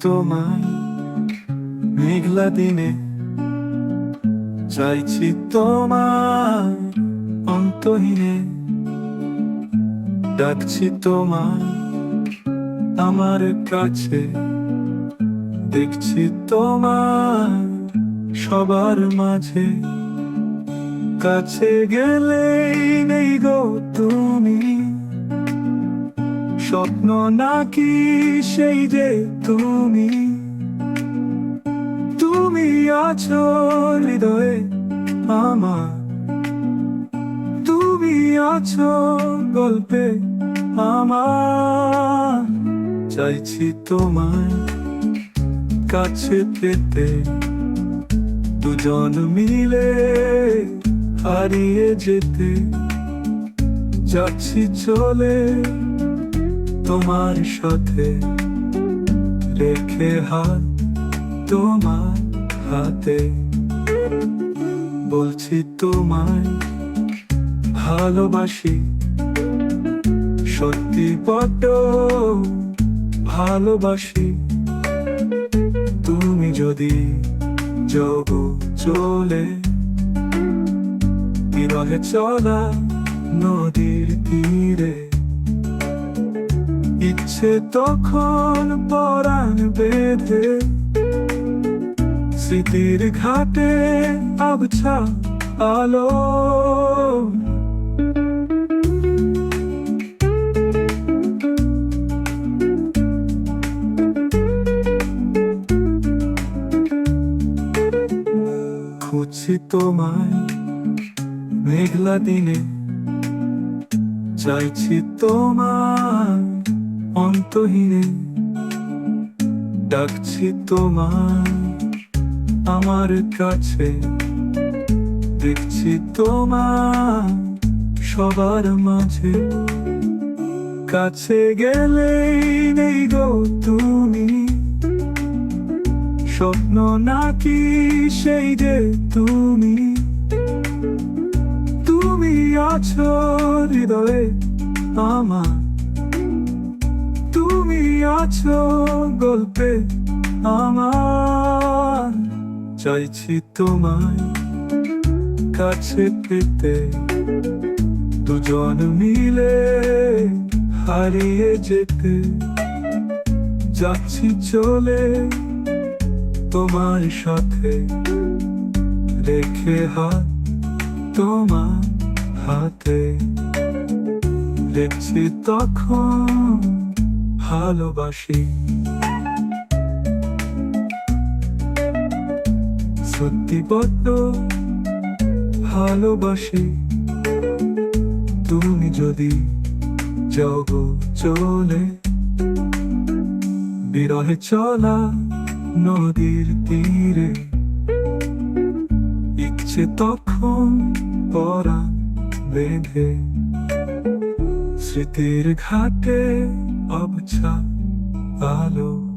তোমায় মেঘলা দিনে চাইছি তোমার অন্তহীনে। ডাকছি তোমায় আমার কাছে, দেখছি তোমার সবার মাঝে। কাছে গেলেই নেই গো তুমি। স্বপ্ন নাকি সেই যে তুমি? তুমি আছো হৃদয়ে আমার। তুমি আছো গল্পে আমার। চাইছি তোমায় কাছে পেতে। দুজন মিলে হারিয়ে যেতে। যাচ্ছি চলে তোমার সাথে রেখে হাত তোমার হাতে। বলছি তোমায় ভালোবাসি, সত্যি বড্ড ভালোবাসি। তুমি যদি যোগ চলে, বিরহে চলা নদীর তীরে। ইচ্ছে তখন পরাণ বেঁধে স্মৃতির ঘাটে আবছা আলো। খুঁজছি তোমায় মেঘলা দিনে চাইছি তোমার অন্তহীনে ডাকছি তোমার আমার কাছে। দেখছি তোমার সবার মাঝে। কাছে গেলে নেই গো তুমি। স্বপ্ন নাকি সেই যে তুমি। তুমি আছো হৃদয়ে আমার আছো গল্পে আমার? চাইছি তোমায় কাছে পেতে। দুজন মিলে হারিয়ে যেতে। যাচ্ছি চলে তোমার সাথে। রেখে হাত তোমার হাতে। দেখছি তখন ভালোবাসি। সত্যি ভালোবাসি। তুমি যদি জগ চলে, বিরহে চলা নদীর তীরে, ইচ্ছে তখন পরা বেঁধে, স্মৃতির ঘাটে অবছা আলো